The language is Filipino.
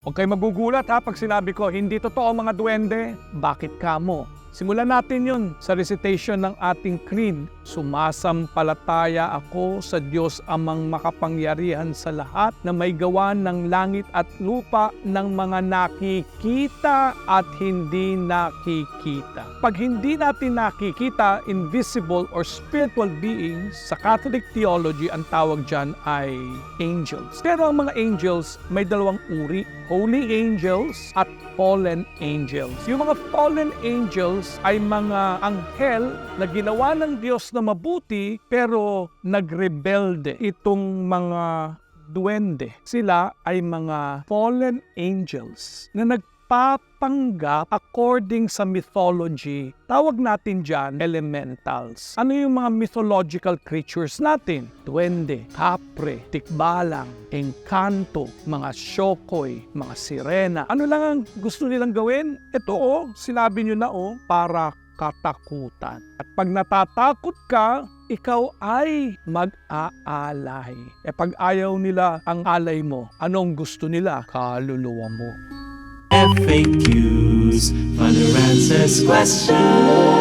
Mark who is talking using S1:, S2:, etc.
S1: Huwag kayo magugulat ha pag sinabi ko, hindi totoo mga duwende. Bakit kamo? Simulan natin yun sa recitation ng ating creed. Sumasampalataya ako sa Diyos amang makapangyarihan sa lahat na may gawa ng langit at lupa ng mga nakikita at hindi nakikita. Pag hindi natin nakikita, invisible or spiritual beings, sa Catholic theology, ang tawag dyan ay angels. Pero ang mga angels may dalawang uri, holy angels at fallen angels. Yung mga fallen angels ay mga anghel na ginawa ng Diyos na mabuti pero nagrebelde. Itong mga duwende, sila ay mga fallen angels na nagpapanggap according sa mythology. Tawag natin dyan elementals. Ano yung mga mythological creatures natin? Duwende, kapre, tikbalang, engkanto, mga syokoy, mga sirena. Ano lang ang gusto nilang gawin? Ito oh, sinabi nyo na oh, para katakutan. At pag natatakot ka, ikaw ay mag-aalay. E pag ayaw nila ang alay mo, anong gusto nila? Kaluluwa mo.
S2: FAQs, fun the answers questions.